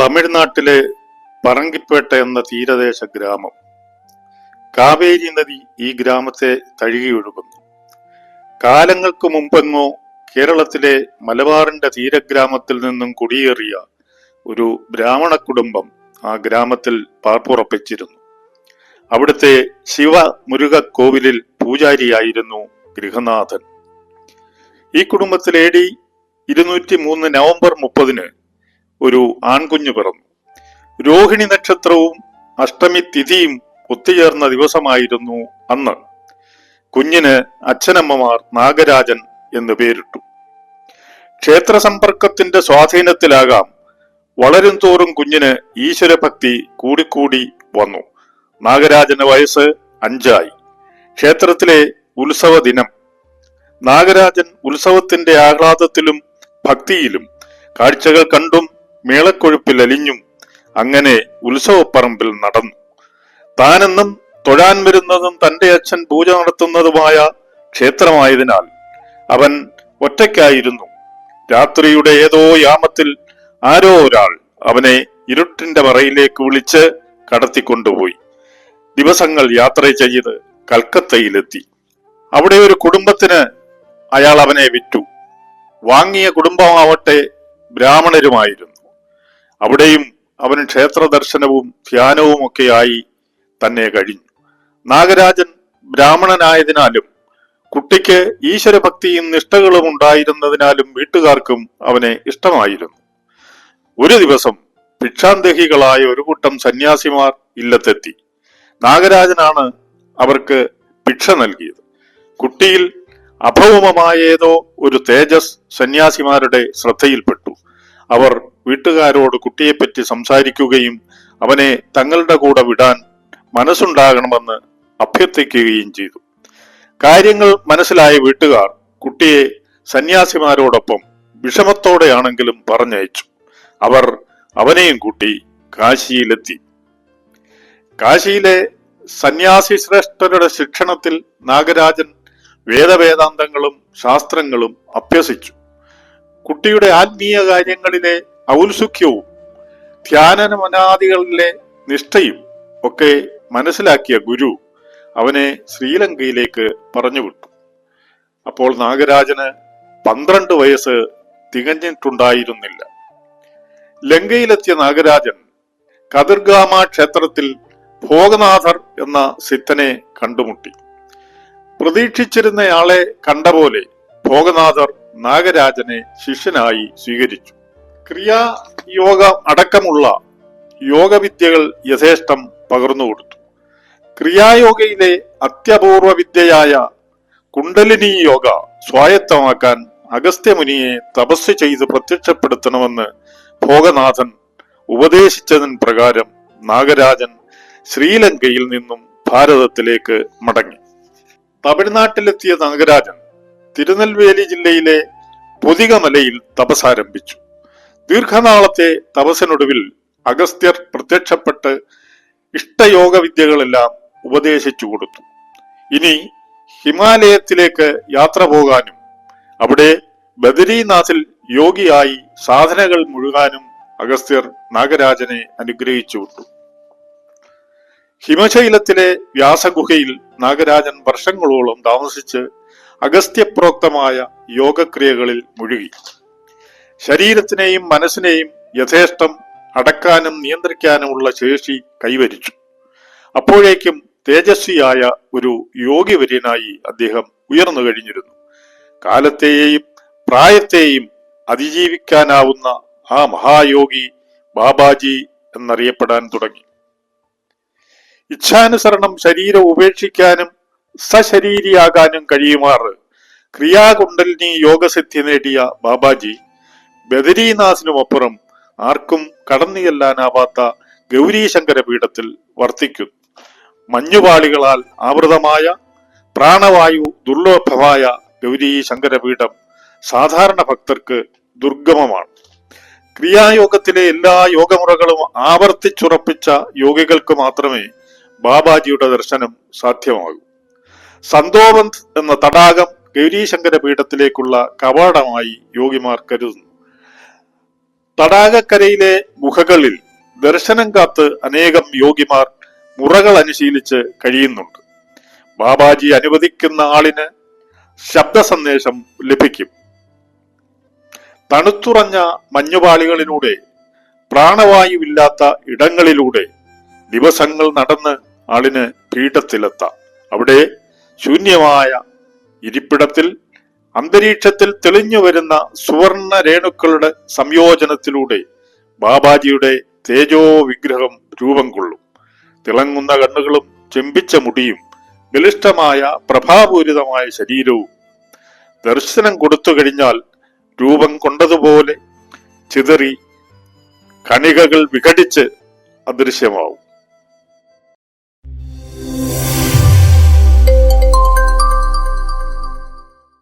തമിഴ്നാട്ടിലെ പറങ്കിപ്പേട്ട എന്ന തീരദേശ ഗ്രാമം. കാവേരി നദി ഈ ഗ്രാമത്തെ തഴുകിയൊഴുകുന്നു കാലങ്ങൾക്ക് മുമ്പെങ്ങോ കേരളത്തിലെ മലബാറിന്റെ തീരഗ്രാമത്തിൽ നിന്നും കുടിയേറിയ ഒരു ബ്രാഹ്മണ കുടുംബം ആ ഗ്രാമത്തിൽ പാർപ്പുറപ്പിച്ചിരുന്നു. അവിടുത്തെ ശിവ മുരുക കോവിലിൽ പൂജാരിയായിരുന്നു ഗൃഹനാഥൻ. ഈ ഡി ഇരുന്നൂറ്റി മൂന്ന് നവംബർ മുപ്പതിന് ഒരു ആൺകുഞ്ഞു പിറന്നു. രോഹിണി നക്ഷത്രവും അഷ്ടമി തിഥിയും ഒത്തുചേർന്ന ദിവസമായിരുന്നു അന്ന്. കുഞ്ഞിന് അച്ഛനമ്മമാർ നാഗരാജൻ എന്ന് പേരിട്ടു. ക്ഷേത്ര സമ്പർക്കത്തിന്റെ സ്വാധീനത്തിലാകാം വളരും തോറും കുഞ്ഞിന് ഈശ്വരഭക്തി കൂടിക്കൂടി വന്നു. നാഗരാജന് വയസ്സ് അഞ്ചായി. ക്ഷേത്രത്തിലെ ഉത്സവ ദിനം. നാഗരാജൻ ഉത്സവത്തിന്റെ ആഹ്ലാദത്തിലും ഭക്തിയിലും കാഴ്ചകൾ കണ്ടും മേളക്കൊഴുപ്പിൽ അലിഞ്ഞും അങ്ങനെ ഉത്സവപ്പറമ്പിൽ നടന്നു. താനെന്നും തൊഴാൻ വരുന്നതും തന്റെ അച്ഛൻ പൂജ നടത്തുന്നതുമായ ക്ഷേത്രമായതിനാൽ അവൻ ഒറ്റയ്ക്കായിരുന്നു. രാത്രിയുടെ ഏതോ യാമത്തിൽ ആരോ ഒരാൾ അവനെ ഇരുട്ടിന്റെ മറയിലേക്ക് വിളിച്ച് കടത്തിക്കൊണ്ടുപോയി. ദിവസങ്ങൾ യാത്ര ചെയ്ത് കൽക്കത്തയിലെത്തി. അവിടെ ഒരു കുടുംബത്തിന് അയാൾ അവനെ വിറ്റു. വാങ്ങിയ കുടുംബമാവട്ടെ ബ്രാഹ്മണരുമായിരുന്നു. അവിടെയും അവന് ക്ഷേത്ര ദർശനവും ധ്യാനവും ഒക്കെയായി തന്നെ കഴിഞ്ഞു. നാഗരാജൻ ബ്രാഹ്മണനായതിനാലും കുട്ടിക്ക് ഈശ്വരഭക്തിയും നിഷ്ഠകളും ഉണ്ടായിരുന്നതിനാലും വീട്ടുകാർക്കും അവനെ ഇഷ്ടമായിരുന്നു. ഒരു ദിവസം ഭിക്ഷാന്തഹികളായ ഒരു കൂട്ടം സന്യാസിമാർ ഇല്ലത്തെത്തി. നാഗരാജനാണ് അവർക്ക് ഭിക്ഷ നൽകിയത്. കുട്ടിയിൽ അഭൗമമായ ഏതോ ഒരു തേജസ് സന്യാസിമാരുടെ ശ്രദ്ധയിൽപ്പെട്ടു. അവർ വീട്ടുകാരോട് കുട്ടിയെപ്പറ്റി സംസാരിക്കുകയും അവനെ തങ്ങളുടെ കൂടെ വിടാൻ മനസ്സുണ്ടാകണമെന്ന് അഭ്യർത്ഥിക്കുകയും ചെയ്തു. കാര്യങ്ങൾ മനസ്സിലായ വീട്ടുകാർ കുട്ടിയെ സന്യാസിമാരോടൊപ്പം വിഷമത്തോടെയാണെങ്കിലും പറഞ്ഞയച്ചു. അവർ അവനെയും കൂട്ടി കാശിയിലെത്തി. കാശിയിലെ സന്യാസി ശ്രേഷ്ഠരുടെ ശിക്ഷണത്തിൽ നാഗരാജൻ വേദവേദാന്തങ്ങളും ശാസ്ത്രങ്ങളും അഭ്യസിച്ചു. കുട്ടിയുടെ ആത്മീയ കാര്യങ്ങളിലെ ഔത്സുഖ്യവും ധ്യാനമനാദികളിലെ നിഷ്ഠയും ഒക്കെ മനസ്സിലാക്കിയ ഗുരു അവനെ ശ്രീലങ്കയിലേക്ക് പറഞ്ഞുവിട്ടു അപ്പോൾ നാഗരാജന് പന്ത്രണ്ട് വയസ്സ് തികഞ്ഞിട്ടുണ്ടായിരുന്നില്ല. ലങ്കയിലെത്തിയ നാഗരാജൻ കതിർഗാമ ക്ഷേത്രത്തിൽ ഭോഗനാഥർ എന്ന സിദ്ധനെ കണ്ടുമുട്ടി. പ്രതീക്ഷിച്ചിരുന്നയാളെ കണ്ട പോലെ ഭോഗനാഥർ നാഗരാജനെ ശിഷ്യനായി സ്വീകരിച്ചു. ക്രിയായോഗ അടക്കമുള്ള യോഗവിദ്യകൾ യഥേഷ്ടം പകർന്നുകൊടുത്തു ക്രിയായോഗയിലെ അത്യപൂർവ വിദ്യയായ കുണ്ടലിനി യോഗ സ്വായത്തമാക്കാൻ അഗസ്ത്യമുനിയെ തപസ് ചെയ്ത് പ്രത്യക്ഷപ്പെടുത്തണമെന്ന് ഭോഗനാഥൻ ഉപദേശിച്ചതിന് പ്രകാരം നാഗരാജൻ ശ്രീലങ്കയിൽ നിന്നും ഭാരതത്തിലേക്ക് മടങ്ങി. തമിഴ്നാട്ടിലെത്തിയ നാഗരാജൻ തിരുനെൽവേലി ജില്ലയിലെ പൊതികമലയിൽ തപസാരംഭിച്ചു ദീർഘനാളത്തെ തപസ്സിനൊടുവിൽ അഗസ്ത്യർ പ്രത്യക്ഷപ്പെട്ട് ഇഷ്ടയോഗ വിദ്യകളെല്ലാം ഉപദേശിച്ചു കൊടുത്തു. ഇനി ഹിമാലയത്തിലേക്ക് യാത്ര പോകാനും അവിടെ ബദരീനാഥിൽ യോഗിയായി സാധനകൾ മുഴുകാനും അഗസ്ത്യർ നാഗരാജനെ അനുഗ്രഹിച്ചു വിട്ടു ഹിമശൈലത്തിലെ വ്യാസഗുഹയിൽ നാഗരാജൻ വർഷങ്ങളോളം താമസിച്ച് അഗസ്ത്യപ്രോക്തമായ യോഗക്രിയകളിൽ മുഴുകി. ശരീരത്തിനെയും മനസ്സിനെയും യഥേഷ്ടം അടക്കാനും നിയന്ത്രിക്കാനുമുള്ള ശേഷി കൈവരിച്ചു. അപ്പോഴേക്കും തേജസ്വിയായ ഒരു യോഗിവര്യനായി അദ്ദേഹം ഉയർന്നു കഴിഞ്ഞിരുന്നു. കാലത്തെയും പ്രായത്തെയും അതിജീവിക്കാനാവുന്ന ആ മഹായോഗി ബാബാജി എന്നറിയപ്പെടാൻ തുടങ്ങി. ഇച്ഛാനുസരണം ശരീരം ഉപേക്ഷിക്കാനും സശരീരിയാകാനും കഴിയുമാറ് ക്രിയാകുണ്ടലിനി യോഗസിദ്ധി നേടിയ ബാബാജി ബദരീനാഥിനുമപ്പുറം ആർക്കും കടന്നു ചെല്ലാനാവാത്ത ഗൗരീശങ്കര പീഠത്തിൽ വർത്തിക്കുന്നു മഞ്ഞുപാളികളാൽ ആവൃതമായ പ്രാണവായു ദുർലഭമായ ഗൗരീശങ്കര പീഠം സാധാരണ ഭക്തർക്ക് ദുർഗമമാണ്. ക്രിയായോഗത്തിലെ എല്ലാ യോഗമുറകളും ആവർത്തിച്ചുറപ്പിച്ച യോഗികൾക്ക് മാത്രമേ ബാബാജിയുടെ ദർശനം സാധ്യമാകൂ. സന്തോബന്ത് എന്ന തടാകം ഗൗരീശങ്കര പീഠത്തിലേക്കുള്ള കവാടമായി യോഗിമാർ കരുതുന്നു. തടാകക്കരയിലെ ഗുഹകളിൽ ദർശനം കാത്ത് അനേകം യോഗിമാർ മുറകൾ അനുശീലിച്ച് കഴിയുന്നുണ്ട്. ബാബാജി അനുവദിക്കുന്ന ആളിന് ശബ്ദ സന്ദേശം ലഭിക്കും. തണുത്തുറഞ്ഞ മഞ്ഞുപാളികളിലൂടെ പ്രാണവായുവില്ലാത്ത ഇടങ്ങളിലൂടെ ദിവസങ്ങൾ നടന്ന് ആളിന് പീഠത്തിലെത്താം. അവിടെ ശൂന്യമായ ഇരിപ്പിടത്തിൽ അന്തരീക്ഷത്തിൽ തെളിഞ്ഞു വരുന്ന സുവർണ രേണുക്കളുടെ സംയോജനത്തിലൂടെ ബാബാജിയുടെ തേജോ വിഗ്രഹം രൂപം കൊള്ളും. തിളങ്ങുന്ന കണ്ണുകളും ചെമ്പിച്ച മുടിയും ബലിഷ്ഠമായ പ്രഭാപൂരിതമായ ശരീരവും ദർശനം കൊടുത്തു കഴിഞ്ഞാൽ രൂപം കൊണ്ടതുപോലെ ചിതറി കണികകൾ വിഘടിച്ച് അദൃശ്യമാവും.